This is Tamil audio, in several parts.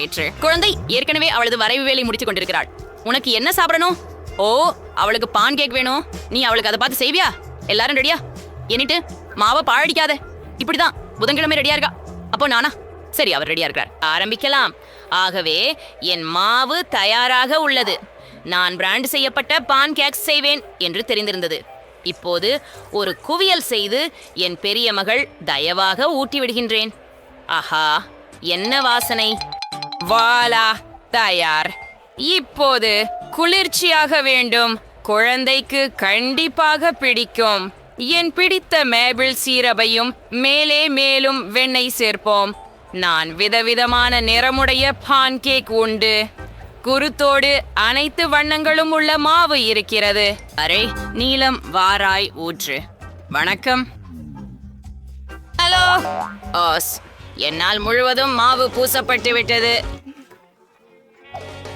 ஆயிற்று குழந்தை ஏற்கனவே அவளது வரைவு வேலை முடித்துக் கொண்டிருக்கிறாள். உனக்கு என்ன சாப்பிடணும்? ஓ அவளுக்கு பான் கேக் வேணும். நீ அவளுக்கு அதை பார்த்து செய்வியா? எல்லாரும் ரெடியா என்னிட்டு மாவை பாழடிக்காத. இப்படிதான் புதன்கிழமை ரெடியா இருக்கா? அப்போ நானா? சரி அவர் ரெடியா இருக்கார் ஆரம்பிக்கலாம். ஆகவே என் மாவு தயாராக உள்ளது. நான் பிராண்ட் செய்யப்பட்ட பான் கேக்ஸ் செய்வேன் என்று தெரிந்திருந்தது. இப்போது ஒரு குவியல் செய்து என் பெரிய மகள் தயவாக ஊட்டி விடுகின்றேன். ஆஹா என்ன வாசனை. வாலா தயார். இப்போது குளிர்ச்சியாக வேண்டும். குழந்தைக்கு கண்டிப்பாக பிடிக்கும். என் பிடித்த மேபிள் சீரபையும் மேலே மேலும் வெண்ணெய் சேர்ப்போம். நான் விதவிதமான நிறமுடைய பான்கேக் உண்டு. குருத்தோடு அனைத்து வண்ணங்களும் உள்ள மாவு இருக்கிறது. அரே நீலம் வாராய் ஊற்று. வணக்கம். ஹலோ ஆஸ் என்னால் முழுவதும் மாவு பூசப்பட்டு விட்டது.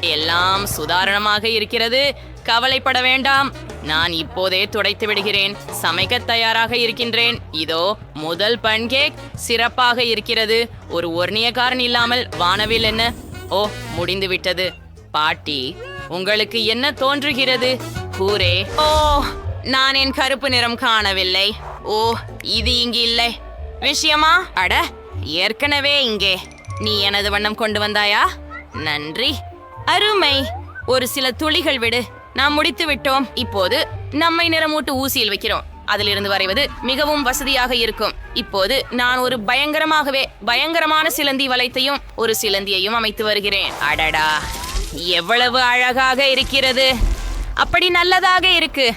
எல்லாம் சுதாரணமாக இருக்கிறது. கவலைப்பட வேண்டாம். நான் இப்போதே துடைத்து விடுகிறேன். சமைக்க தயாராக இருக்கின்றேன். இதோ முதல் பன்கேக் சிறப்பாக இருக்கிறது. ஒரு ஒர்ணியக்காரன் இல்லாமல் வானவில் என்ன? ஓ முடிந்து விட்டது. பாட்டி உங்களுக்கு என்ன தோன்றுகிறது? கூரே ஓ நான் என் கருப்பு நிறம் காணவில்லை. ஓ இது இங்கு இல்லை. விஷயமா? அட ஏற்கனவே இங்கே. நீ எனது வண்ணம் கொண்டு வந்தாயா? நன்றி. அருமை. ஒரு சில துளிகள் விடு. நாம் முடித்து விட்டோம். இப்போது நம்மை நிறமூட்டு ஊசியில் வைக்கிறோம். அதிலிருந்து வரைவது மிகவும் வசதியாக இருக்கும். இப்போது நான் ஒரு பயங்கரமாகவே பயங்கரமான சிலந்தி வளைத்தையும் ஒரு சிலந்தியையும் அமைத்து வருகிறேன். அடடா. எவ்வளவு அழகாக இருக்கிறது. அப்படி நல்லதாக இருக்கு.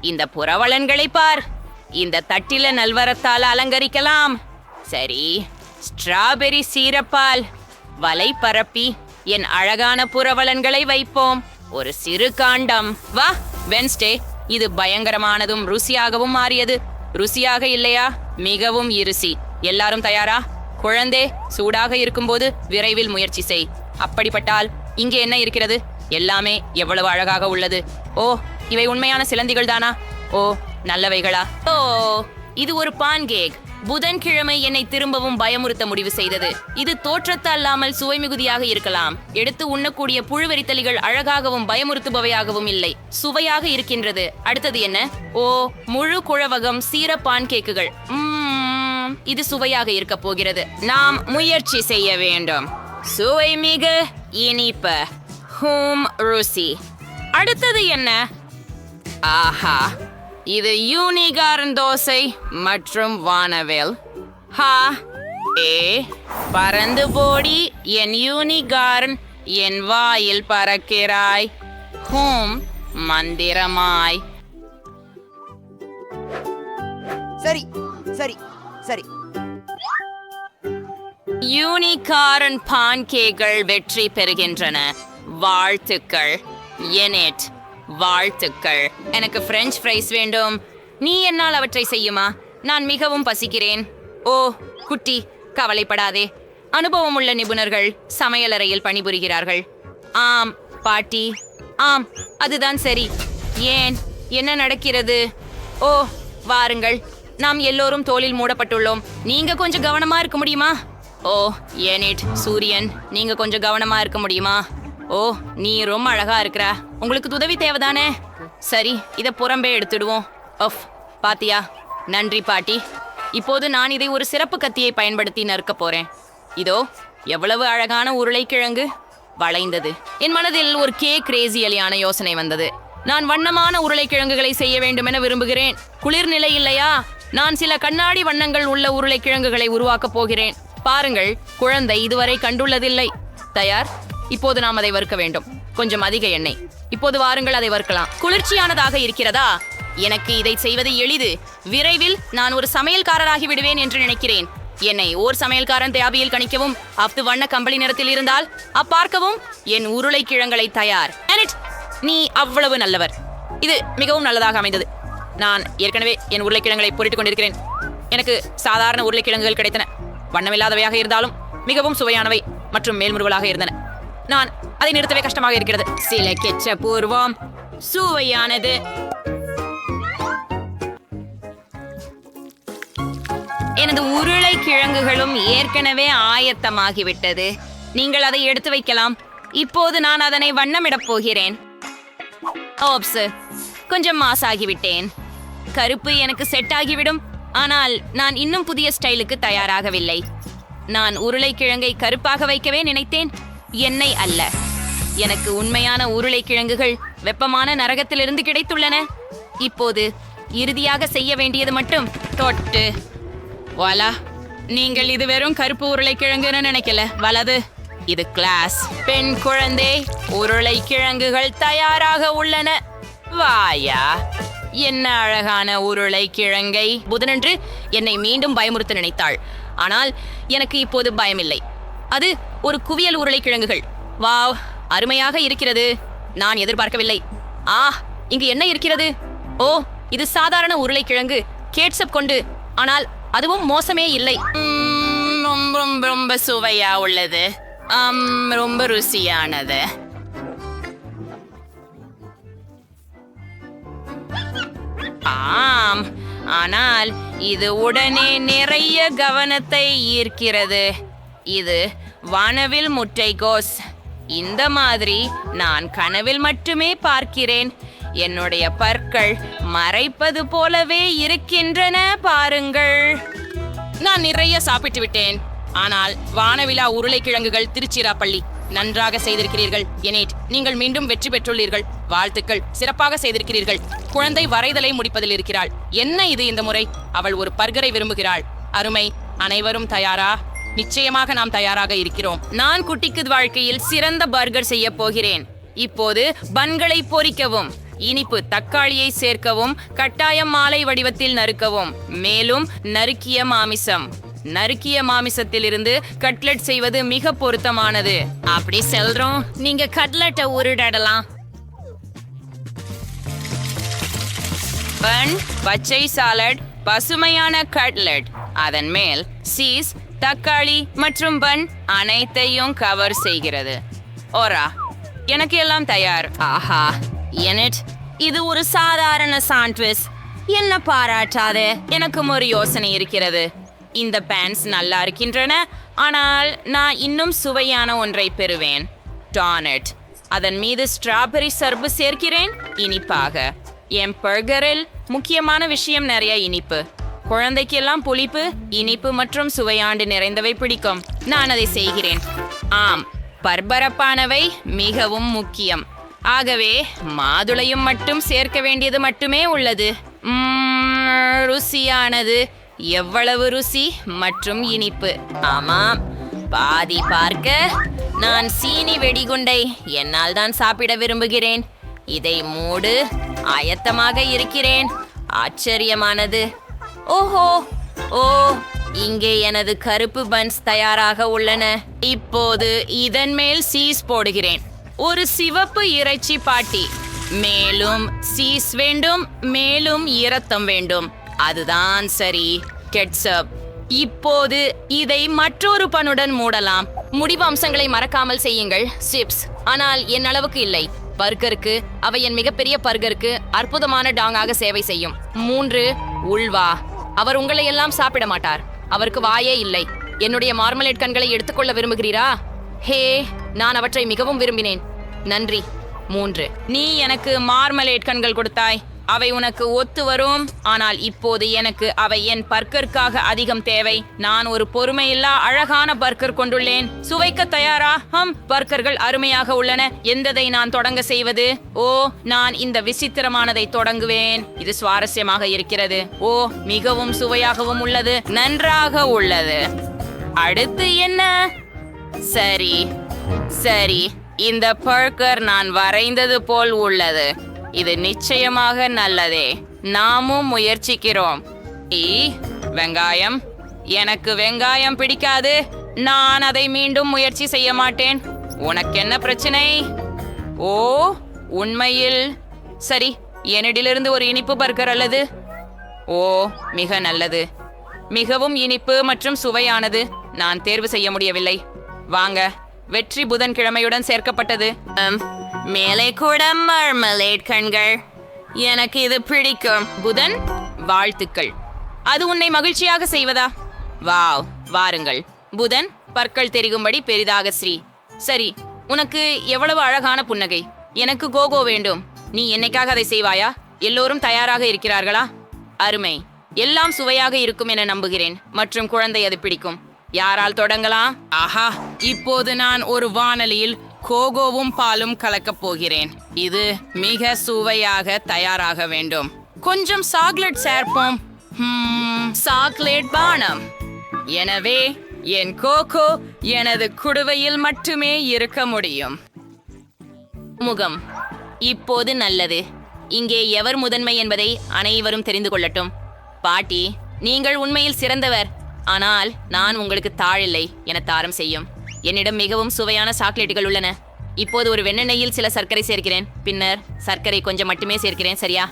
இந்த புறவலன்களை பார். இந்த தட்டில நல்வரத்தால் அலங்கரிக்கலாம். சரி. ஸ்ட்ராபெரி சீரப்பால். வலை பரப்பி என் அழகான புறவலன்களை வைப்போம். ஒரு சிறு காண்டம். வா வென்ஸ்டே. இது பயங்கரமானதும் ருசியாகவும் மாறியது. ருசியாக இல்லையா? மிகவும் இருசி. எல்லாரும் தயாரா? குழந்தே சூடாக இருக்கும்போது விரைவில் முயற்சி செய். அப்படிப்பட்டால் இங்கே என்ன இருக்கிறது? எல்லாமே எவ்வளவு அழகாக உள்ளது. ஓ இவை உண்மையான சிலந்திகள் தானா ஓ நல்லவைகளா? ஓ இது ஒரு பான்கேக் புதன்கிழமை என்னை திரும்பவும் பயமுறுத்த முடிவு செய்தது. இது தோற்றத்து அல்லாமல் சுவை மிகுதியாக இருக்கலாம். எடுத்து உண்ணக்கூடிய புழுவெரித்தலிகள் அழகாகவும் பயமுறுத்துபவையாகவும் இல்லை. சுவையாக இருக்கின்றது. அடுத்தது என்ன? ஓ முழு குழவகம் சீர பான்கேக்குகள். கேக்குகள் இது சுவையாக இருக்க போகிறது. நாம் முயற்சி செய்ய வேண்டும். சுவை மிக இனிப்ப. ஹூம் ருசி. அடுத்தது என்ன? ஆஹா. இது யூனிகார்ன் தோசை மற்றும் வானவேல். ஹா ஏ பறந்து போடி என் யூனிகார்ன் என் வாயில் பறக்கிறாய். ஹூம் மந்திரமாய். சரி சரி சரி. யூனிகார்ன் பான்கேக்கள் வெற்றி பெறுகின்றன. வாழ்த்துக்கள் எனேட் வாழ்த்துக்கள். எனக்கு பிரெஞ்ச் ஃப்ரைஸ் வேண்டும். நீ என்னால் அவற்றை செய்யுமா? நான் மிகவும் பசிக்கிறேன். ஓ குட்டி கவலைப்படாதே. அனுபவம் உள்ள நிபுணர்கள் சமையலறையில் பணிபுரிகிறார்கள். ஆம் பாட்டி. ஆம் அதுதான் சரி. ஏன்? என்ன நடக்கிறது? ஓ வாருங்கள். நாம் எல்லோரும் தோளில் மூடப்பட்டுள்ளோம். நீங்க கொஞ்சம் கவனமா இருக்க முடியுமா? ஓ ஏனிட் சூரியன். நீங்க கொஞ்சம் கவனமா இருக்க முடியுமா? ஓ நீ ரொம்ப அழகா இருக்கிற. உங்களுக்கு உதவி தேவைதானே? சரி இதை புறம்பே எடுத்துடுவோம். ஒஃப் பாத்தியா? நன்றி பாட்டி. இப்போது நான் இதை ஒரு சிறப்பு கத்தியை பயன்படுத்தி நறுக்க போறேன். இதோ எவ்வளவு அழகான உருளைக்கிழங்கு. வளைந்தது. என் மனதில் ஒரு கே கிரேசியலியான யோசனை வந்தது. நான் வண்ணமான உருளைக்கிழங்குகளை செய்ய வேண்டும் என விரும்புகிறேன். குளிர்நிலை இல்லையா? நான் சில கண்ணாடி வண்ணங்கள் உள்ள உருளைக்கிழங்குகளை உருவாக்கப் போகிறேன். பாருங்கள் குழந்தை இதுவரை கண்டுள்ளதில்லை. தயார்? இப்போது நாம் அதை வறுக்க வேண்டும். கொஞ்சம் அதிக எண்ணெய். இப்போது வாருங்கள் அதை வறுக்கலாம். குளிர்ச்சியானதாக இருக்கிறதா? எனக்கு இதை செய்வது எளிது. விரைவில் நான் ஒரு சமையல்காரராகி விடுவேன் என்று நினைக்கிறேன். என்னை ஓர் சமையல்காரன் தேவையில் கணிக்கவும் அப்து வண்ண கம்பளி நிறத்தில் இருந்தால் அப்பார்க்கவும் என் உருளைக்கிழங்களை தயார். நீ அவ்வளவு நல்லவர். இது மிகவும் நல்லதாக அமைந்தது. நான் ஏற்கனவே என் உருளைக்கிழங்களை பொறிட்டுக் கொண்டிருக்கிறேன். எனக்கு சாதாரண உருளைக்கிழங்குகள் கிடைத்தன. வண்ணமில்லாதவையாக இருந்தாலும் மிகவும் சுவையானவை மற்றும் மேல்முருகலாக இருந்தன. நான் அதை நிறுத்தவே கஷ்டமாக இருக்கிறது. சில கெச்ச பூர்வம். சுவையானது. எனது உருளை கிழங்குகளும் ஏற்கனவே ஆயத்தமாகிவிட்டது. நீங்கள் அதை எடுத்து வைக்கலாம். இப்போது நான் அதனை வண்ணமிடப் போகிறேன். ஓப்ஸ் கொஞ்சம் மாசாகிவிட்டேன். கருப்பு எனக்கு செட் ஆகிவிடும். ஆனால் நான் இன்னும் புதிய ஸ்டைலுக்கு தயாராகவில்லை. நான் உருளைக்கிழங்கை கருப்பாக வைக்கவே நினைத்தேன். என்னை அல்ல. எனக்கு உண்மையான உருளைக்கிழங்குகள் வெப்பமான நரகத்திலிருந்து கிடைத்துள்ளன. இப்போது இறுதியாக செய்ய வேண்டியது மட்டும் தொட்டு. வாலா நீங்கள் இது வெறும் கருப்பு உருளைக்கிழங்குன்னு நினைக்கல. வலது இது கிளாஸ் பெண் குழந்தை உருளைக்கிழங்குகள் தயாராக உள்ளன. வாயா என்ன அழகான உருளைக்கிழங்கை புதனன்று என்னை மீண்டும் பயமுறுத்த நினைத்தாள். ஆனால் எனக்கு இப்போது பயமில்லை. அது ஒரு குவியல் உருளைக்கிழங்குகள். வாவ் அருமையாக இருக்கிறது. நான் எதிர்பார்க்கவில்லை. ஆ இங்கு என்ன இருக்கிறது? ஓ இது சாதாரண உருளைக்கிழங்கு. கேட்சப் கொண்டு. ஆனால் அதுவும் மோசமே இல்லை. ரொம்ப ரொம்ப ரொம்ப சுவையா உள்ளது. ஆம், ரொம்ப ருசியானது. ஆம் ஆனால் இது உடனே நிறைய கவனத்தை ஈர்க்கிறது. இது வானவில் முட்டைகோஸ் இந்த மாதிரி நான் கனவில் மட்டுமே பார்க்கிறேன். என்னுடைய பற்கள் மறைப்பது போலவே இருக்கின்றன பாருங்கள். நான் நிறைய சாப்பிட்டு விட்டேன். ஆனால் வானவிழா உருளைக்கிழங்குகள் திருச்சிராப்பள்ளி. நன்றாக செய்திருக்கிறீர்கள். எனேட் நீங்கள் மீண்டும் வெற்றி பெற்றுள்ளீர்கள். வாழ்த்துக்கள். சிறப்பாக செய்திருக்கிறீர்கள். குழந்தை வரைதலை முடிப்பதில் இருக்கிறாள். என்ன இது இந்த முறை? அவள் ஒரு பர்கரை விரும்புகிறாள். அருமை அனைவரும் தயாரா? நிச்சயமாக நாம் தயாராக இருக்கிறோம். நான் குட்டிக்கு வாழ்க்கையில் சிறந்த பர்கர் செய்ய போகிறேன். இப்போது பன்களை பொறிக்கவும். இனிப்பு தக்காளியை சேர்க்கவும். கட்டாயம் மாலை வடிவத்தில் நறுக்கவும். மேலும் நறுக்கிய மாமிசம். நறுக்கிய மாமிசத்திலிருந்து கட்லெட் செய்வது மிக பொருத்தமானது. அப்படி செல்றோம். நீங்க கட்லெட்டை உருடலாம் பன் பச்சை சாலட் பசுமையான கட்லெட். அதன் மேல் சீஸ் தக்காளி மற்றும் பன் அனைத்தையும் கவர் செய்கிறது. ஓரா எனக்கு எல்லாம் தயார். ஆஹா எனட் இது ஒரு சாதாரண சாண்ட்விச் என்ன பாராட்டாது எனக்கும் ஒரு யோசனை இருக்கிறது. இந்த பேன்ஸ் நல்லா இருக்கின்றன ஆனால் நான் இன்னும் சுவையான ஒன்றை பெறுவேன். டானட் அதன் மீது ஸ்ட்ராபெரி சர்பு சேர்க்கிறேன் இனிப்பாக. என் பர்கரில் முக்கியமான விஷயம் நிறைய இனிப்பு. குழந்தைக்கெல்லாம் புளிப்பு இனிப்பு மற்றும் சுவையாண்டு நிறைந்தவை பிடிக்கும். நான் அதை செய்கிறேன். ஆம் பர்பரப்பானவை மிகவும் முக்கியம். ஆகவே மாதுளையும் மட்டும் சேர்க்க வேண்டியது மட்டுமே உள்ளது. ருசியானது. எவ்வளவு ருசி மற்றும் இனிப்பு. ஆமாம் பாதி பார்க்க நான் சீனி வெடிகுண்டை என்னால் தான் சாப்பிட விரும்புகிறேன். இதை மூடு ஆயத்தமாக இருக்கிறேன். ஆச்சரியமானது. ஓஹோ. ஓ இங்கே எனது கருப்பு பன்ஸ் தயாராக உள்ளன. இப்போது இதன் மேல் சீஸ் போடுகிறேன். ஒரு சிவப்பு இறைச்சி பாட்டி. மேலும் சீஸ் வேண்டும் மேலும் ஈரத்தம் வேண்டும். அதுதான் சரி. கெட்சப் இப்போது இதை மற்றொரு பனுடன் மூடலாம். முடிவு அம்சங்களை மறக்காமல் செய்யுங்கள். சிப்ஸ். ஆனால் என் அளவுக்கு இல்லை. பர்கருக்கு அவை என் மிகப்பெரிய பர்கருக்கு அற்புதமான டாங்காக சேவை செய்யும். மூன்று உள்வா. அவர் உங்களை எல்லாம் சாப்பிட மாட்டார். அவருக்கு வாயே இல்லை. என்னுடைய மார்மலேட் கண்களை எடுத்துக்கொள்ள விரும்புகிறீரா? ஹே நான் அவற்றை மிகவும் விரும்பினேன். நன்றி. மூன்று. நீ எனக்கு மார்மலேட் கண்கள் கொடுத்தாய். அவை உனக்கு ஒத்து வரும். ஆனால் இப்போது எனக்கு அவை என் பர்கருக்காக அதிகம் தேவை. நான் ஒரு பொறுமையில்லா அழகான பர்கர் கொண்டுள்ளேன். சுவைக்க தயாரா? ஹம் பர்கர்கள் அருமையாக உள்ளன. எந்ததை நான் தொடங்க செய்வது? ஓ நான் இந்த விசித்திரமானதை தொடங்குவேன். இது சுவாரஸ்யமாக இருக்கிறது. ஓ மிகவும் சுவையாகவும் உள்ளது. நன்றாக உள்ளது. அடுத்து என்ன? சரி. சரி. இந்த பர்கர் நான் வரைந்தது போல் உள்ளது. இது நிச்சயமாக நல்லதே. நாமும் முயற்சிக்கிறோம். ஈ வெங்காயம். எனக்கு வெங்காயம் பிடிக்காது. நான் அதை மீண்டும் முயற்சி செய்ய மாட்டேன். உனக்கு என்ன பிரச்சனை? ஓ உண்மையில். சரி என்னிடிலிருந்து ஒரு இனிப்பு பர்கர் அல்லது? ஓ மிக நல்லது. மிகவும் இனிப்பு மற்றும் சுவையானது. நான் தேர்வு செய்ய முடியவில்லை. வாங்க வெற்றி புதன்கிழமையுடன் சேர்க்கப்பட்டது. மேலே கூட மர்மலேட் கண்கள். எனக்கு இது பிடிக்கும். புதன் வாழ்த்துக்கள். அது உன்னை மகிழ்ச்சியாக செய்வதா? வாவ் வாருங்கள். புதன் பற்கள் தெரிகும்படி பெரிதாக ஸ்ரீ. சரி உனக்கு எவ்வளவு அழகான புன்னகை. எனக்கு கோகோ வேண்டும். நீ என்னைக்காக அதை செய்வாயா? எல்லோரும் தயாராக இருக்கிறார்களா? அருமை. எல்லாம் சுவையாக இருக்கும் என நம்புகிறேன். மற்றும் குழந்தை அது பிடிக்கும். யாரால் தொடங்கலாம்? ஆஹா இப்போது நான் ஒரு வானலியில் கோகோவும் பாலும் கலக்கப் போகிறேன். இது மிக சுவையாக தயாராக வேண்டும். கொஞ்சம் சாக்லேட் சேர்ப்போம். சாக்லேட் பானம். எனவே என் கோகோ எனது குடுவையில் மட்டுமே இருக்க முடியும். முகம். இப்போது நல்லது. இங்கே எவர் முதன்மை என்பதை அனைவரும் தெரிந்து கொள்ளட்டும். பாட்டி நீங்கள் உண்மையில் சிறந்தவர். ஆனால் நான் உங்களுக்கு தாழில்லை என தாரம் செய்யும். என்னிடம் மிகவும் சுவையான சாக்லேட்டுகள் உள்ளன. இப்போது ஒரு வெண்ணெண்ணெயில் சில சர்க்கரை சேர்க்கிறேன். பின்னர் சர்க்கரை கொஞ்சம் மட்டுமே சேர்க்கிறேன் சரியா?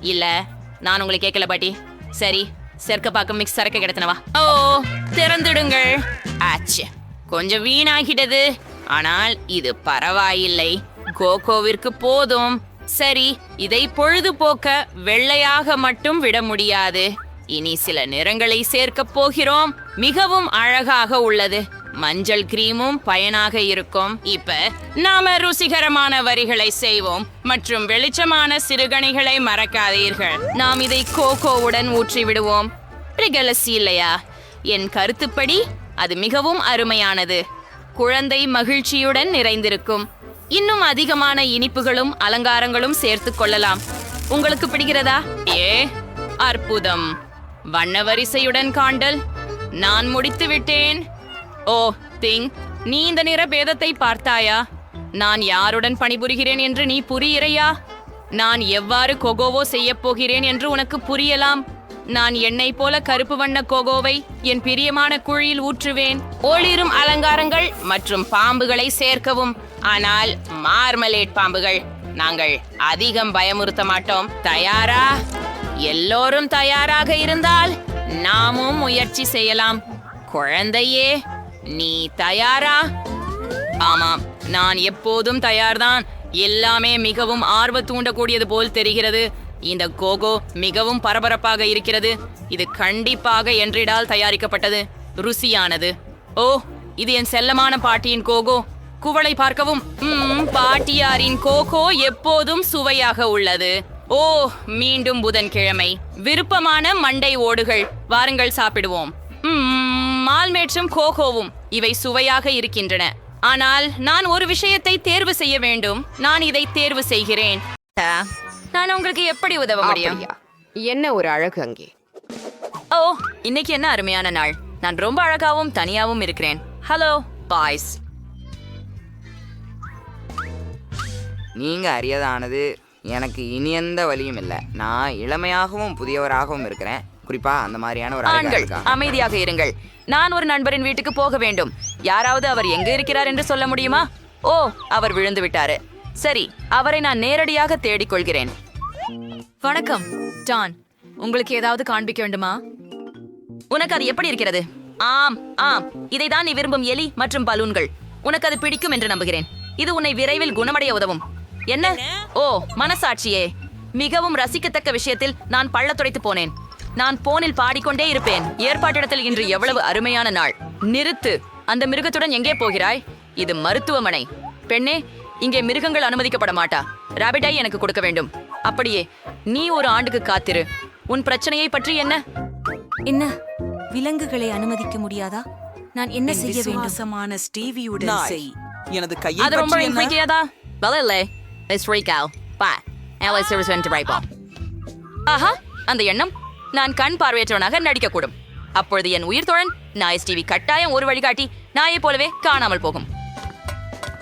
இல்ல நான் உங்களை கேட்கல பாட்டி. சரி சேர்க்க பார்க்க மிக்ஸ் சரக்கு கிடைத்தனவா? ஓ திறந்துடுங்கள். ஆச்சு கொஞ்சம் வீணாகிட்டது. ஆனால் இது பரவாயில்லை. கோகோவிற்கு போதும். சரி இதை பொழுதுபோக்க வெள்ளையாக மட்டும் விட முடியாது. இனி சில நிறங்களை சேர்க்கப் போகிறோம். மிகவும் அழகாக உள்ளது. மஞ்சள் கிரீமும் பயனாக இருக்கும். இப்ப நாம ருசிகரமான வரிகளை செய்வோம். மற்றும் வெளிச்சமான சிறுகணிகளை மறக்காதீர்கள். நாம் இதை கோகோவுடன் ஊற்றி விடுவோம் பிரிகலசி இல்லையா? என் கருத்துப்படி அது மிகவும் அருமையானது. குழந்தை மகிழ்ச்சியுடன் நிறைந்திருக்கும். இன்னும் அதிகமான இனிப்புகளும் அலங்காரங்களும் சேர்த்து கொள்ளலாம். உங்களுக்கு பிடிக்கிறதா? ஏ அற்புதம். வண்ண வரிசையுடன் காண்டல். நான் முடித்து விட்டேன் ஓ திங். நீ இந்த நிற பேதத்தை பார்த்தாயா? நான் யாருடன் பணிபுரிகிறேன் என்று நீ புரியிறையா? நான் எவ்வாறு கொகோவோ செய்யப் போகிறேன் என்று உனக்கு புரியலாம்? நான் என்னைப் போல கருப்பு வண்ண கோகோவை என் பிரியமான குழியில் ஊற்றுவேன். ஒளிரும் அலங்காரங்கள் மற்றும் பாம்புகளை சேர்க்கவும். ஆனால் மார்மலேட் பாம்புகள் நாங்கள் அதிகம் பயமுறுத்த மாட்டோம். தயாரா? எல்லோரும் தயாராக இருந்தால் நாமும் முயற்சி செய்யலாம். குழந்தையே நீ தயாரா? ஆமாம் நான் எப்போதும் தயார்தான். எல்லாமே மிகவும் ஆர்வ தூண்டக்கூடியது போல் தெரிகிறது. இந்த கோகோ மிகவும் பரபரப்பாக இருக்கிறது. இது கண்டிப்பாக என்றிடால் தயாரிக்கப்பட்டது. ருசியானது. ஓ இது என் செல்லமான பாட்டியின் கோகோ. குவளை பார்க்கவும் பாட்டியாரின் கோகோ எப்போதும் சுவையாக உள்ளது. ஓ மீண்டும் புதன்கிழமை. விருப்பமான மண்டை ஓடுகள். வாருங்கள் சாப்பிடுவோம். ம்ம், மால்மேற்றும் கோகோவும் இவை சுவையாக இருக்கின்றன. ஆனால் நான் ஒரு விஷயத்தை தேர்வு செய்ய வேண்டும். நான் இதை தேர்வு செய்கிறேன். நான் உங்களுக்கு எப்படி உதவ முடியும்? என்ன ஒரு அழகு அங்கே? ஓ இன்னைக்கு என்ன அருமையான நாள். நான் ரொம்ப அழகாவும் தனியாவும் இருக்கிறேன். Hello boys. நீங்க அறியதானது எனக்கு இனி எந்த வழியும் இல்லை. நான் இளமையாகவும் புதியவராகவும் இருக்கிறேன். குறிப்பா அந்த மாதிரியான ஒரு ஆண்கள் அமைதியாக இருங்கள். நான் ஒரு நண்பரின் வீட்டுக்கு போக வேண்டும். யாராவது அவர் எங்க இருக்கிறார் என்று சொல்ல முடியுமா? ஓ அவர் விழுந்து விட்டாரு. சரி அவரை நான் நேரடியாக தேடிக் கொள்கிறேன். வணக்கம் டான். உங்களுக்கு ஏதாவது காண்பிக்க வேண்டுமா? உனக்கு அது எப்படி இருக்கிறது? ஆம் ஆம். இதை தான் நீ விரும்பும் எலி மற்றும் பலூன்கள். உனக்கு அது பிடிக்கும் என்று நம்புகிறேன். இது உன்னை விரைவில் குணமடைய உதவும். என்ன? ஓ மனசாட்சியே. மிகவும் ரசிக்கத்தக்க விஷயத்தில் நான் பள்ளத்துடைத்து போனேன். நான் போனில் பாடிக்கொண்டே இருப்பேன். ஏற்பாட்டிடத்தில் இன்று எவ்வளவு அருமையான நாள். நிறுத்து. அந்த மிருகத்துடன் எங்கே போகிறாய்? இது மருத்துவமனை. பெண்ணே இங்கே மிருகங்கள் அனுமதிக்கப்பட மாட்டா. ராபிட்டை எனக்கு கொடுக்க வேண்டும். அப்படியே நீ ஒரு ஆண்டுக்கு காத்திரு. உன் பிரச்சனையை பற்றி என்ன? என்ன? விலங்குகளை அனுமதிக்க முடியாதா? நான் என்ன செய்ய வேண்டும்? விசுவாசமான ஸ்டீவியுடன் செய். எனது கையை அது ரொம்ப பிடிக்காதா இல்லை லெட்ஸ் out பா எல்லாம் சர்வீஸ் வந்து வைப்போம் ஆஹா அந்த எண்ணம். நான் கண் பார்வையற்றவனாக நடிக்கக்கூடும். அப்பொழுது என் உயிர் தோழன் நாய் டிவி கட்டாயம் ஒரு வழிகாட்டி நாயை போலவே காணாமல் போகும்.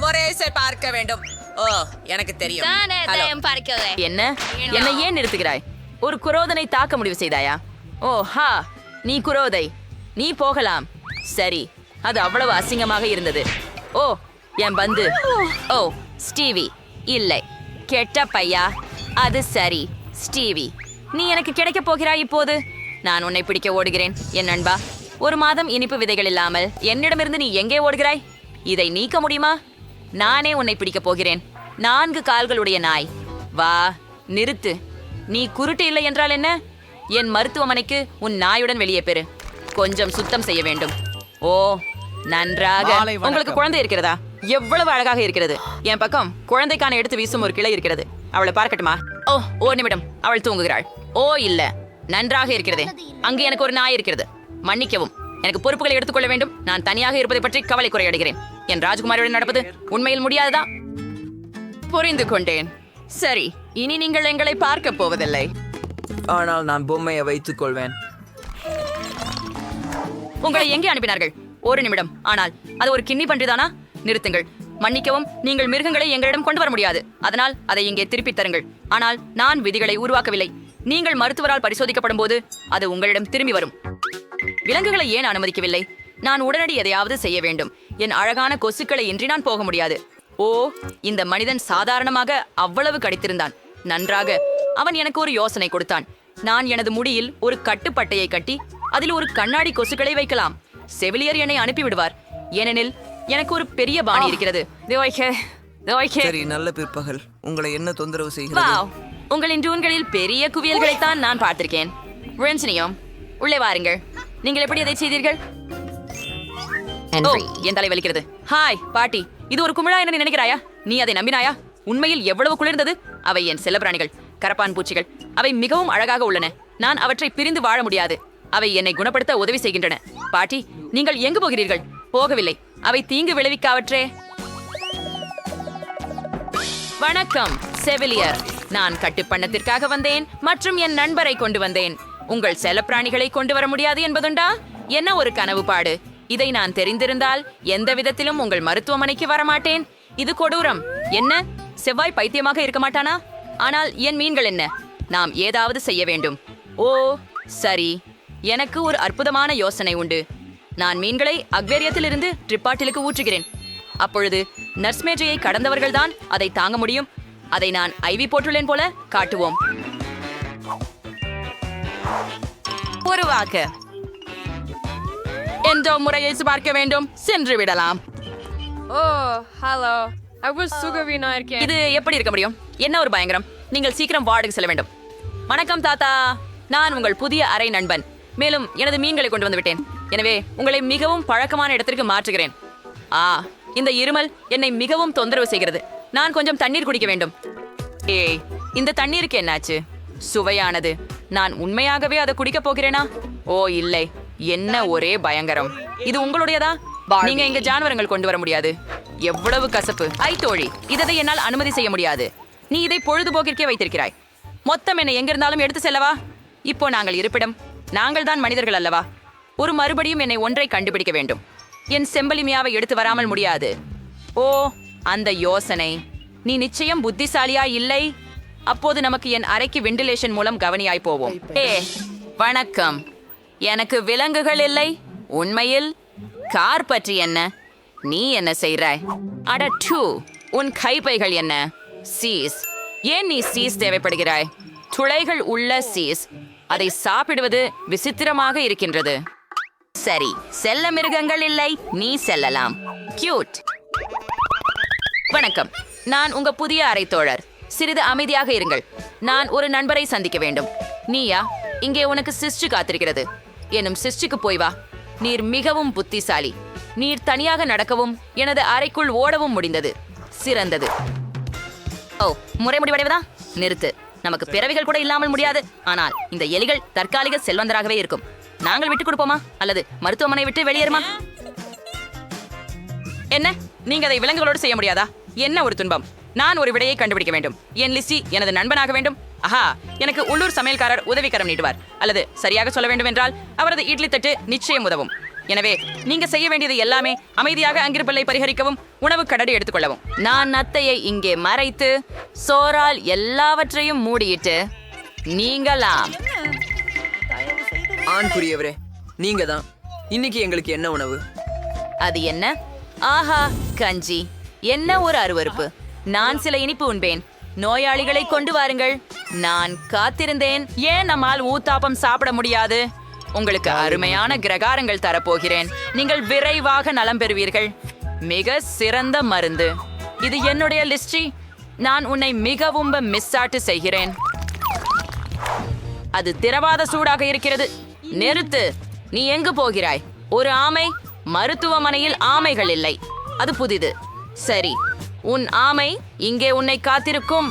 மொரேசை பார்க்க வேண்டும். ஓ எனக்கு தெரியும். என்ன? என்னை ஏன் நிறுத்துகிறாய்? ஒரு குரோதனை தாக்க முடிவு செய்தாயா? ஓ ஹா நீ குரோதை. நீ போகலாம். சரி அது அவ்வளவு அசிங்கமாக இருந்தது. ஓ என் பந்து. ஓ ஸ்டீவி. இல்லை. கெட்ட பையா? அது சரி ஸ்டீவி. நீ எனக்கு கிடைக்க போகிறாய் இப்போது. நான் உன்னை பிடிக்க ஓடுகிறேன். என் நண்பா ஒரு மாதம் இனிப்பு விதைகள் இல்லாமல் என்னிடமிருந்து நீ எங்கே ஓடுகிறாய்? இதை நீக்க முடியுமா? நானே உன்னை பிடிக்கப் போகிறேன். நான்கு கால்களுடைய நாய். வா நிறுத்து. நீ குருட்டு இல்லை என்றால் என்ன? என் மருத்துவமனைக்கு உன் நாயுடன் வெளியே பெறு. கொஞ்சம் சுத்தம் செய்ய வேண்டும். ஓ நன்றாக. உங்களுக்கு குழந்தை இருக்கிறதா? எவ்வளவு அழகாக இருக்கிறது. என் பக்கம் குழந்தைக்கான எடுத்து வீசும் ஒரு கிளை இருக்கிறது. அவளை பார்க்கட்டுமா? ஓ ஒரு நிமிடம். அவள் தூங்குகிறாள். ஓ இல்ல. நன்றாக இருக்கிறது. அங்கு எனக்கு ஒரு நாய் இருக்கிறது. மன்னிக்கவும். எனக்கு பொறுப்புகளை எடுத்துக்கொள்ள வேண்டும். நான் தனியாக இருப்பதை பற்றி கவலை குறையடைகிறேன். என் ராஜ்குமாரியுடன் நடப்பது உண்மையில் முடியாததா? புரிந்து கொண்டேன். சரி இனி நீங்கள் எங்களை பார்க்க போவதில்லை. ஆனால் நான் பொம்மையை வைத்துக் கொள்வேன். உங்களை எங்கே அனுப்பினார்கள்? ஒரு நிமிடம். ஆனால் அது ஒரு கிண்ணி பன்றிதானா நிறுத்துங்கள். மன்னிக்கவும் நீங்கள் மிருகங்களை எங்களிடம் கொண்டு வர முடியாது. அதனால் அதை இங்கே திருப்பித் தருங்கள். ஆனால் நான் விதிகளை உருவாக்கவில்லை. நீங்கள் மருத்துவரால் பரிசோதிக்கப்படும் போது அது உங்களிடம் திரும்பி வரும். விலங்குகளை ஏன் அனுமதிக்கவில்லை? நான் உடனடி எதையாவது செய்ய வேண்டும். என் அழகான கொசுக்களை இன்றி நான் போக முடியாது. ஓ இந்த மனிதன் சாதாரணமாக அவ்வளவு கடித்திருந்தான். நன்றாக அவன் எனக்கு ஒரு யோசனை கொடுத்தான். நான் எனது முடியில் ஒரு கட்டுப்பட்டையை கட்டி அதில் ஒரு கண்ணாடி கொசுக்களை வைக்கலாம். செவிலியர் என்னை அனுப்பிவிடுவார். ஏனெனில் எனக்கு ஒரு பெரிய பாணி இருக்கிறது. துவைக்க, துவைக்க. சரி நல்ல பிற்பகல். உங்களை என்ன தொந்தரவு செய்கிறது? உங்களின் டூன்களில் பெரிய குவியல்களைத்தான் நான் பார்த்திருக்கேன். ரென்சினியும் உள்ளே வாருங்கள். நீங்கள் எப்படி அதை செய்தீர்கள்? ஓ என் தலை வலிக்கிறது. ஹாய் பாட்டி. இது ஒரு குமிழா என்று நினைக்கிறாயா? நீ அதை நம்பினாயா? உண்மையில் எவ்வளவு குளிர்ந்தது? அவை என் செல்லப்பிராணிகள் கரப்பான் பூச்சிகள். அவை மிகவும் அழகாக உள்ளன. நான் அவற்றை பிரிந்து வாழ முடியாது. அவை என்னை குணப்படுத்த உதவி செய்கின்றன. பாட்டி நீங்கள் எங்கு போகிறீர்கள்? போகவில்லை. அவை தீங்கு விளைவிக்காவற்றே. வணக்கம் செவிலியர். நான் கட்டுப்பண்ணத்திற்காக வந்தேன் மற்றும் என் நண்பரை கொண்டு வந்தேன். உங்கள் செல்லப்பிராணிகளை கொண்டு வர முடியாது என்பதுண்டா? என்ன ஒரு கனவு பாடு இதை நான் தெரிந்திருந்தால் எந்த விதத்திலும் உங்கள் மருத்துவமனைக்கு வரமாட்டேன். இது கொடூரம். என்ன? செவ்வாய் பைத்தியமாக இருக்க மாட்டானா? ஆனால் என் மீன்கள் என்ன? நாம் ஏதாவது செய்ய வேண்டும். ஓ சரி. எனக்கு ஒரு அற்புதமான யோசனை உண்டு. நான் மீன்களை அக்வேரியத்திலிருந்து ட்ரிப்பாட்டிலுக்கு ஊற்றுகிறேன். அப்பொழுது நர்ஸ் மேஜையை கடந்தவர்கள்தான் அதை தாங்க முடியும். அதை நான் ஐவி போட்டுள்ளேன் போல காட்டுவோம். ஒரு வாக்கு. எந்த முறையை பார்க்க வேண்டும்? சென்று விடலாம். ஓ ஹலோ. சுகவீனா இருக்கேன். இது எப்படி இருக்க முடியும்? என்ன ஒரு பயங்கரம்? நீங்கள் சீக்கிரம் வார்டுக்கு செல்ல வேண்டும். வணக்கம் தாத்தா. நான் உங்கள் புதிய அறை நண்பன். மேலும் எனது மீன்களை கொண்டு வந்து விட்டேன். எனவே உங்களை மிகவும் பழக்கமான இடத்திற்கு மாற்றுகிறேன். ஆ இந்த இருமல் என்னை மிகவும் தொந்தரவு செய்கிறது. நான் கொஞ்சம் தண்ணீர் குடிக்க வேண்டும். ஏய் இந்த தண்ணீருக்கு என்னாச்சு? சுவையானது. நான் உண்மையாகவே அதை குடிக்க போகிறேனா? ஓ இல்லை. என்ன ஒரே பயங்கரம். இது உங்களுடையதா? நீங்க இங்க ஜானவரங்கள் கொண்டு வர முடியாது. எவ்வளவு கசப்பு. ஐ தோழி இதை என்னால் அனுமதி செய்ய முடியாது. நீ இதை பொழுதுபோக்கிற்கே வைத்திருக்கிறாய். மொத்தம் என்னை எங்கிருந்தாலும் எடுத்து செல்லவா? இப்போ நாங்கள் இருப்பிடம். நாங்கள் தான் மனிதர்கள் அல்லவா? ஒரு மறுபடியும் என்னை ஒன்றை கண்டுபிடிக்க வேண்டும். என் செம்பலிமியாவை எடுத்து வராமல் முடியாது. ஓ அந்த யோசனை. நீ நிச்சயம் புத்திசாலியா இல்லை. அப்போது நமக்கு என் அறைக்கு வெண்டிலேஷன் மூலம் கவனியாய் போவோம். ஏ வணக்கம். எனக்கு விலங்குகள் இல்லை. உண்மையில் கார் பற்றி என்ன? நீ என்ன செய்றாய் அட டூ உன் கைப்பைகள் என்ன? சீஸ். ஏன் நீ சீஸ் தேவைப்படுகிறாய்? துளைகள் உள்ள சீஸ். அதை சாப்பிடுவது விசித்திரமாக இருக்கின்றது. சரி செல்ல மிருகங்கள் இல்லை. நீ செல்லலாம். கியூட் வணக்கம். நான் உங்க புதிய அறை தோழர். சிறிது அமைதியாக இருங்கள். நான் ஒரு நண்பரை சந்திக்க வேண்டும். நீயா? இங்கே உனக்கு சிஸ்டு காத்திருக்கிறது. எனும் சிஸ்டுக்கு போய் வா. நீர் மிகவும் புத்திசாலி. நீர் தனியாக நடக்கவும் எனது அறைக்குள் ஓடவும் முடிந்தது. சிறந்தது. ஓ முறை முடிவடைவதா? நிறுத்து. நமக்கு பிறவிகள் கூட இல்லாமல் முடியாது. ஆனால் இந்த எலிகள் தற்காலிக செல்வந்தராகவே இருக்கும். நாங்கள் விட்டு கொடுப்போமா? அல்லது மருத்துவமனை விட்டு வெளியேறுமா? என்ன? நீங்க அதை விலங்குகளோடு செய்ய முடியாதா? என்ன ஒரு துன்பம். நான் ஒரு விடையை கண்டுபிடிக்க வேண்டும். என் லிஸ்டி எனது நண்பனாக வேண்டும். ஆஹா எனக்கு உள்ளூர் சமையல்காரர் உதவிக்கரம் நீட்டுவார். அல்லது சரியாக சொல்ல வேண்டும் என்றால் அவரது இட்லி தட்டு நிச்சயம் உதவும். எனவே நீங்க செய்ய வேண்டியது எல்லாமே அமைதியாக அங்கிருப்பல்லை பரிகரிக்கவும் உணவு கடடி எடுத்துக்கொள்ளவும். நான் நத்தையை இங்கே மறைத்து சோறால் எல்லாவற்றையும் மூடியிட்டு நீங்களாம். ஆண்குரியவரே நீங்க தான் இன்னைக்கு எங்களுக்கு என்ன உணவு? அது என்ன? ஆஹா கஞ்சி. என்ன ஒரு அருவருப்பு. நான் சில இனிப்பு உண்பேன். நோயாளிகளை கொண்டு வாருங்கள். நான் காத்திருந்தேன். ஏன் நம்மால் ஊத்தாப்பம் சாப்பிட முடியாது? உங்களுக்கு அருமையான கிரகாரங்கள் தரப்போகிறேன். நீங்கள் விரைவாக நலம் பெறுவீர்கள். மிக சிறந்த மருந்து. இது என்னுடைய லிஸ்டி நான் உன்னை மிகவும் மிஸ் ஆட்டு செய்கிறேன். அது திரவாத சூடாக இருக்கிறது. நிறுத்து. நீ எங்கு போகிறாய்? ஒரு ஆமை மருத்துவமனையில் ஆமைகள் இல்லை. அது புதிது. சரி உன் ஆமை இங்கே உன்னை காத்திருக்கும்.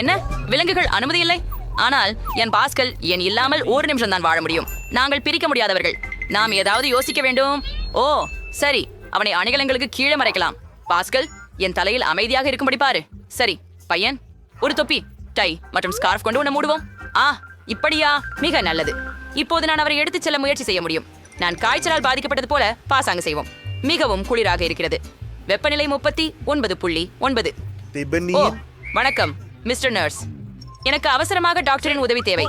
என்ன? விலங்குகள் அனுமதி இல்லை? ஆனால் என் பாஸ்கல் என் இல்லாமல் ஒரு நிமிஷம் தான் வாழ முடியும். நாங்கள் பிரிக்க முடியாதவர்கள். நாம் ஏதாவது யோசிக்க வேண்டும். ஓ சரி அவனை அணிகலங்களுக்கு கீழே மறைக்கலாம். பாஸ்கல் என் தலையில் அமைதியாக இருக்கும்படி பாரு. சரி பையன் ஒரு தொப்பி டை மற்றும் ஸ்கார்ஃப் கொண்டு உன்னை மூடுவோம். ஆ இப்படியா? மிக நல்லது. இப்போது நான் அவரை எடுத்துச் செல்ல முயற்சி செய்ய முடியும். நான் காய்ச்சலால் பாதிக்கப்பட்டது போல பாசாங்கு செய்வோம். மிகவும் குளிராக இருக்கிறது. வெப்பநிலை முப்பத்தி ஒன்பது புள்ளி ஒன்பது. வணக்கம் மிஸ்டர் நர்ஸ். எனக்கு அவசரமாக டாக்டரின் உதவி தேவை.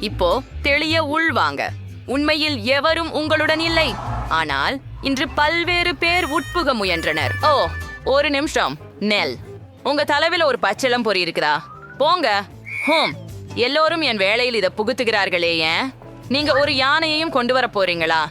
இப்போ தெளிய உள்வாங்க உண்மையில் எவரும் உங்களுடன் இல்லை. ஆனால் இன்று பல்வேறு பேர் உட்புக முயன்றனர். ஓ ஒரு நிமிஷம். நெல் உங்க தலைவில ஒரு பச்சிளம் பொறி இருக்குதா? போங்க. ஹோம். எல்லோரும் என் வேலையில் இதை புகுத்துகிறார்களே ஏன்? நீங்க ஒரு யானையையும் கொண்டு வர போறீங்களா?